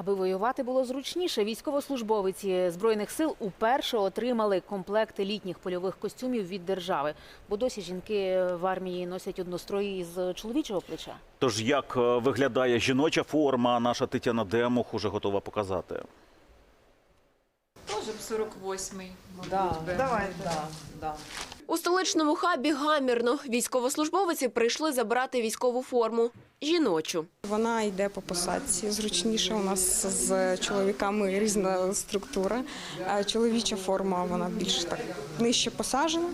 Аби воювати було зручніше, військовослужбовиці збройних сил уперше отримали комплекти літніх польових костюмів від держави. Бо досі жінки в армії носять однострої із чоловічого плеча. Тож як е, виглядає жіноча форма, наша Тетяна Демух уже готова показати. Тоже б 48-й, Да, мабуть, би. давай, да, да. У столичному хабі гамірно військовослужбовиці прийшли забрати військову форму жіночу. Вона йде по посадці. Зручніше у нас з чоловіками різна структура. Чоловіча форма вона більш так нижче посаджена,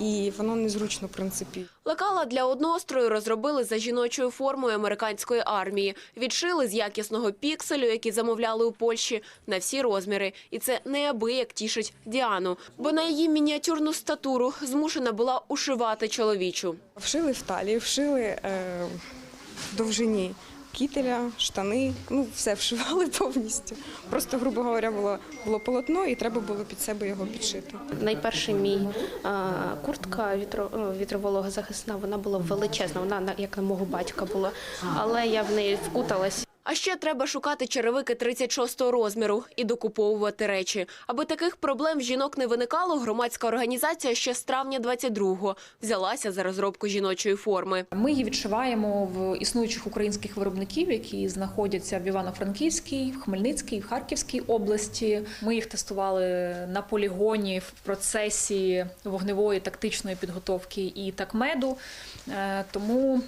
і воно незручно в принципі. Лекала для однострою розробили за жіночою формою американської армії. Відшили з якісного пікселю, який замовляли у Польщі, на всі розміри. І це неабияк тішить Діану, бо на її мініатюрну статуру змушена була ушивати чоловічу. Вшили в талії, вшили е, довжині кітеля, штани. Ну все вшивали повністю. Просто, грубо говоря, було, було полотно, і треба було під себе його підшити. Найперше мій а, куртка вітро, вітроволога вітровологозахисна, вона була величезна, вона як на мого батька була, але я в неї вкуталась. А ще треба шукати черевики 36-го розміру і докуповувати речі. Аби таких проблем в жінок не виникало, громадська організація ще з травня 22-го взялася за розробку жіночої форми. Ми її відшиваємо в існуючих українських виробників, які знаходяться в Івано-Франківській, в Хмельницькій, в Харківській області. Ми їх тестували на полігоні в процесі вогневої тактичної підготовки і такмеду. Е, Тому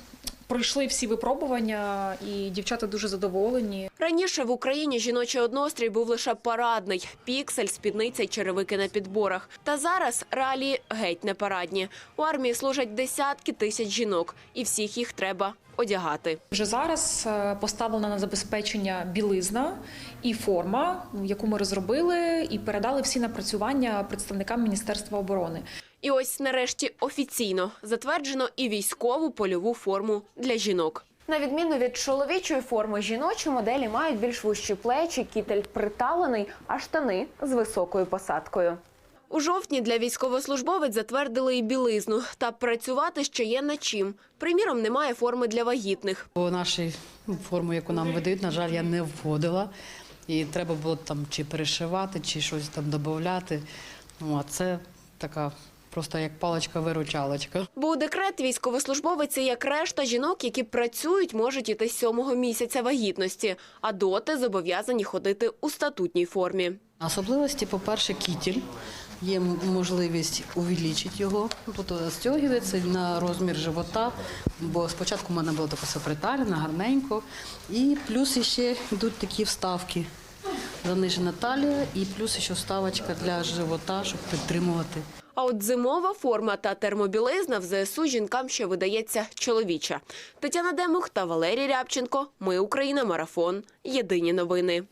пройшли всі випробування, і дівчата дуже задоволені. Раніше в Україні жіночий однострій був лише парадний – піксель, спідниця й черевики на підборах. Та зараз реалії геть не парадні. У армії служать десятки тисяч жінок, і всіх їх треба одягати. Вже зараз е, поставлена на забезпечення білизна і форма, яку ми розробили, і передали всі напрацювання представникам Міністерства оборони. І ось нарешті офіційно затверджено і військову польову форму для жінок. На відміну від чоловічої форми, жіночі моделі мають більш вущі плечі, кітель приталений, а штани з високою посадкою. У жовтні для військовослужбовець затвердили і білизну. Та працювати ще є над чим. Приміром, немає форми для вагітних. По нашій ну, форму, яку нам видають, на жаль, я не входила. І треба було там чи перешивати, чи щось там додати. Ну, а це така просто як паличка-виручалочка. Бо у декрет військовослужбовиці, як решта жінок, які працюють, можуть іти з сьомого місяця вагітності, а доти зобов'язані ходити у статутній формі. Особливості, по-перше, кітель. Є можливість увеличити його, тобто стягується на розмір живота, бо спочатку в мене було таке все гарненько. І плюс ще йдуть такі вставки. Занижена талія і плюс ще вставочка для живота, щоб підтримувати. А от зимова форма та термобілизна в ЗСУ жінкам ще видається чоловіча. Тетяна Демух та Валерій Рябченко. Ми Україна. Марафон. Єдині новини.